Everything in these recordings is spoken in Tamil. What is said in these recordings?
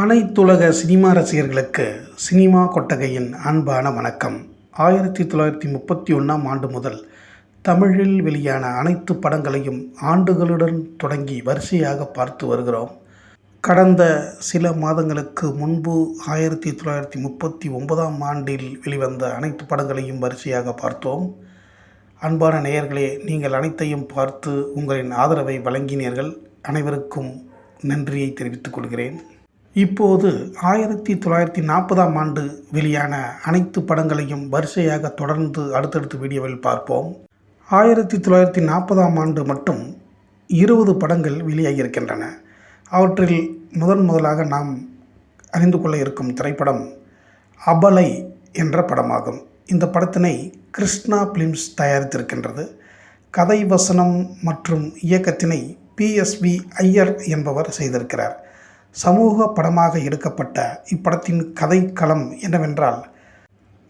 அனைத்துலக சினிமா ரசிகர்களுக்கு சினிமா கொட்டகையின் அன்பான வணக்கம். ஆயிரத்தி தொள்ளாயிரத்தி முப்பத்தி ஒன்றாம் ஆண்டு முதல் தமிழில் வெளியான அனைத்து படங்களையும் ஆண்டுகளுடன் தொடங்கி வரிசையாக பார்த்து வருகிறோம். கடந்த சில மாதங்களுக்கு முன்பு ஆயிரத்தி தொள்ளாயிரத்தி முப்பத்தி ஒன்பதாம் ஆண்டில் வெளிவந்த அனைத்து படங்களையும் வரிசையாக பார்த்தோம். அன்பான நேயர்களே நீங்கள் அனைத்தையும் பார்த்து உங்களின் ஆதரவை வழங்கினீர்கள். அனைவருக்கும் நன்றியை தெரிவித்துக் கொள்கிறேன். இப்போது ஆயிரத்தி தொள்ளாயிரத்தி நாற்பதாம் ஆண்டு வெளியான அனைத்து படங்களையும் வரிசையாக தொடர்ந்து அடுத்தடுத்து வீடியோவில் பார்ப்போம். ஆயிரத்தி தொள்ளாயிரத்தி நாற்பதாம் ஆண்டு மட்டும் இருபது படங்கள் வெளியாகியிருக்கின்றன. அவற்றில் முதன் முதலாக நாம் அறிந்து கொள்ள இருக்கும் திரைப்படம் அபலை என்ற படமாகும். இந்த படத்தினை கிருஷ்ணா பிலிம்ஸ் தயாரித்திருக்கின்றது. கதை வசனம் மற்றும் இயக்கத்தினை பிஎஸ்வி ஐயர் என்பவர் செய்திருக்கிறார். சமூக படமாக எடுக்கப்பட்ட இப்படத்தின் கதைக்களம் என்னவென்றால்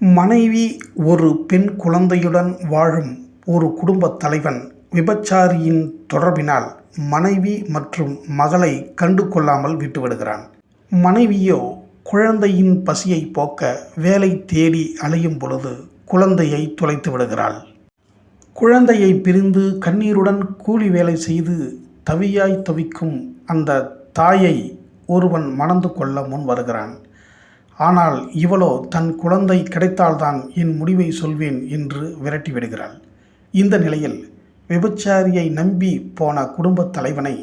மனைவி ஒரு பெண் குழந்தையுடன் வாழும் ஒரு குடும்பத் தலைவன் விபச்சாரியின் தொடர்பினால் மனைவி மற்றும் மகளை கண்டு கொள்ளாமல் விட்டுவிடுகிறான். மனைவியோ குழந்தையின் பசியை போக்க வேலை தேடி அலையும் பொழுது குழந்தையை தொலைத்து விடுகிறாள். குழந்தையை பிரிந்து கண்ணீருடன் கூலி வேலை செய்து தவியாய் தவிக்கும் அந்த தாயை ஒருவன் மணந்து கொள்ள முன் வருகிறான். ஆனால் இவளோ தன் குழந்தை கிடைத்தால்தான் என் முடிவை சொல்வேன் என்று விரட்டி விடுகிறாள். இந்த நிலையில் விபச்சாரியை நம்பி போன குடும்பத் தலைவனை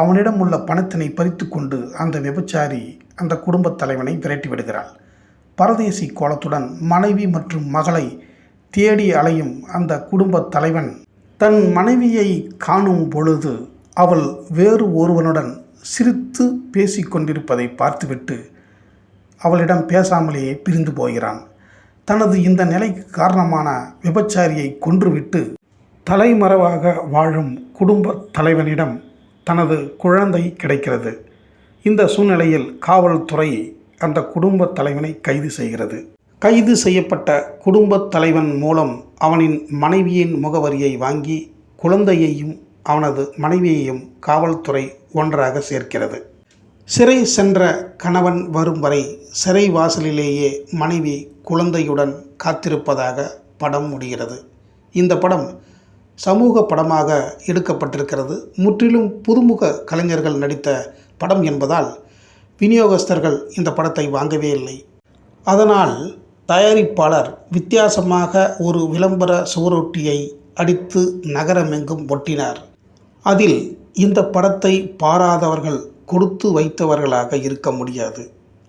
அவனிடம் உள்ள பணத்தினை பறித்து கொண்டு அந்த விபச்சாரி அந்த குடும்பத் தலைவனை விரட்டி விடுகிறாள். பரதேசி கோலத்துடன் மனைவி மற்றும் மகளை தேடி அலையும் அந்த குடும்பத் தலைவன் தன் மனைவியை காணும் பொழுது அவள் வேறு ஒருவனுடன் சிரித்து பேசிக்கொண்டிருப்பதை பார்த்துவிட்டு அவளிடம் பேசாமலேயே பிரிந்து போகிறான். தனது இந்த நிலைக்கு காரணமான விபச்சாரியை கொன்றுவிட்டு தலைமறைவாக வாழும் குடும்ப தலைவனிடம் தனது குழந்தை கிடைக்கிறது. இந்த சூழ்நிலையில் காவல்துறை அந்த குடும்ப தலைவனை கைது செய்கிறது. கைது செய்யப்பட்ட குடும்பத் தலைவன் மூலம் அவனின் மனைவியின் முகவரியை வாங்கி குழந்தையையும் அவனது மனைவியையும் காவல்துறை ஒன்றாக சேர்க்கிறது. சிறை சென்ற கணவன் வரும் வரை சிறை வாசலிலேயே மனைவி குழந்தையுடன் காத்திருப்பதாக படம் முடிகிறது. இந்த படம் சமூக படமாக எடுக்கப்பட்டிருக்கிறது. முற்றிலும் புதுமுக கலைஞர்கள் நடித்த படம் என்பதால் விநியோகஸ்தர்கள் இந்த படத்தை வாங்கவே இல்லை. அதனால் தயாரிப்பாளர் வித்தியாசமாக ஒரு விளம்பர சுவரொட்டியை அடித்து நகரமெங்கும் ஒட்டினார். அதில் இந்த படத்தை பாராதவர்கள் கொடுத்து வைத்தவர்களாக இருக்க முடியாது.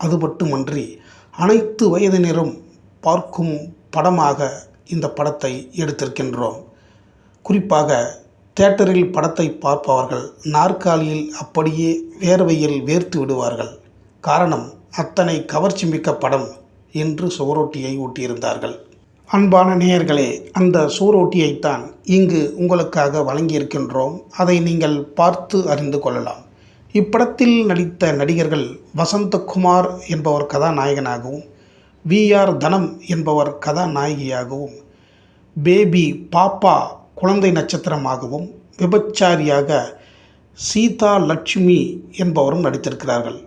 அது மட்டுமன்றி அனைத்து வயதினரும் பார்க்கும் படமாக இந்த படத்தை எடுத்திருக்கின்றோம். குறிப்பாக தேட்டரில் படத்தை பார்ப்பவர்கள் நாற்காலியில் அப்படியே வேர்வையில் வேர்த்து விடுவார்கள். காரணம் அத்தனை கவர்ச்சி மிக்க படம் என்று சுவரொட்டியை ஊட்டியிருந்தார்கள். அன்பான நேயர்களே அந்த சூரோட்டியைத்தான் இங்கு உங்களுக்காக வழங்கியிருக்கின்றோம். அதை நீங்கள் பார்த்து அறிந்து கொள்ளலாம். இப்படத்தில் நடித்த நடிகர்கள் வசந்தகுமார் என்பவர் கதாநாயகனாகவும் வி. ஆர். தனம் என்பவர் கதாநாயகியாகவும் பேபி பாப்பா குழந்தை நட்சத்திரமாகவும் விபச்சாரியாக சீதா லட்சுமி என்பவரும் நடித்திருக்கிறார்கள்.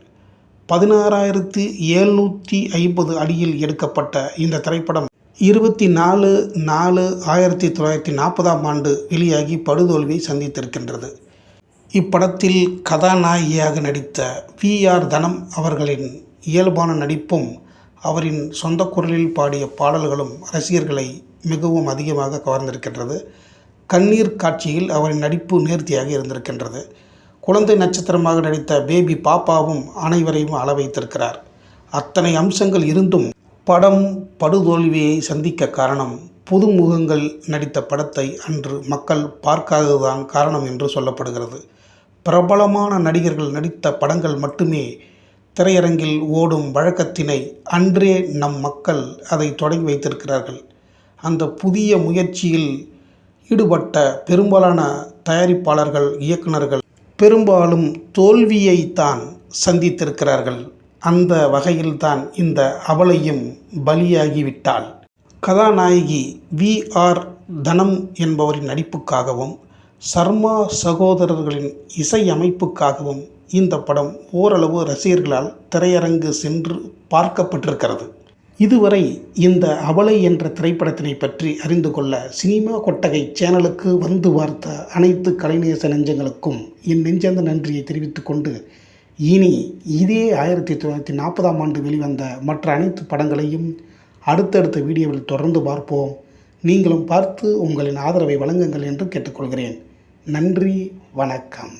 பதினாறாயிரத்து எழுநூற்றி ஐம்பது அடியில் எடுக்கப்பட்ட இந்த திரைப்படம் இருபத்தி நாலு நாலு ஆயிரத்தி தொள்ளாயிரத்தி நாற்பதாம் ஆண்டு வெளியாகி படுதோல்வியை சந்தித்திருக்கின்றது. இப்படத்தில் கதாநாயகியாக நடித்த வி. ஆர். தனம் அவர்களின் இயல்பான நடிப்பும் அவரின் சொந்த குரலில் பாடிய பாடல்களும் ரசிகர்களை மிகவும் அதிகமாக கவர்ந்திருக்கின்றது. கண்ணீர் காட்சியில் அவரின் நடிப்பு நேர்த்தியாக இருந்திருக்கின்றது. குழந்தை நட்சத்திரமாக நடித்த பேபி பாப்பாவும் அனைவரையும் அள வைத்திருக்கிறார் அத்தனை அம்சங்கள் இருந்தும் படம் படுதோல்வியை சந்திக்க காரணம் புதுமுகங்கள் நடித்த படத்தை அன்று மக்கள் பார்க்காததுதான் காரணம் என்று சொல்லப்படுகிறது. பிரபலமான நடிகர்கள் நடித்த படங்கள் மட்டுமே திரையரங்கில் ஓடும் வழக்கத்தினை அன்றே நம் மக்கள் அதை தொடங்கி வைத்திருக்கிறார்கள். அந்த புதிய முயற்சியில் ஈடுபட்ட பெரும்பாலான தயாரிப்பாளர்கள் இயக்குநர்கள் பெரும்பாலும் தோல்வியைத்தான் சந்தித்திருக்கிறார்கள். அந்த வகையில்தான் இந்த அவளையும் பலியாகிவிட்டாள். கதாநாயகி வி. ஆர். தனம் என்பவரின் நடிப்புக்காகவும் சர்மா சகோதரர்களின் இசையமைப்புக்காகவும் இந்த படம் ஓரளவு ரசிகர்களால் திரையரங்கு சென்று பார்க்கப்பட்டிருக்கிறது. இதுவரை இந்த அபலை என்ற திரைப்படத்தினை பற்றி அறிந்து கொள்ள சினிமா கொட்டகை சேனலுக்கு வந்து பார்த்த அனைத்து கலைநேச நெஞ்சங்களுக்கும் என் நெஞ்சந்த நன்றியை தெரிவித்துக்கொண்டு இனி இதே ஆயிரத்தி தொள்ளாயிரத்தி நாற்பதாம் ஆண்டு வெளிவந்த மற்ற அனைத்து படங்களையும் அடுத்தடுத்த வீடியோவில் தொடர்ந்து பார்ப்போம். நீங்களும் பார்த்து உங்களின் ஆதரவை வழங்குங்கள் என்று கேட்டுக்கொள்கிறேன். நன்றி வணக்கம்.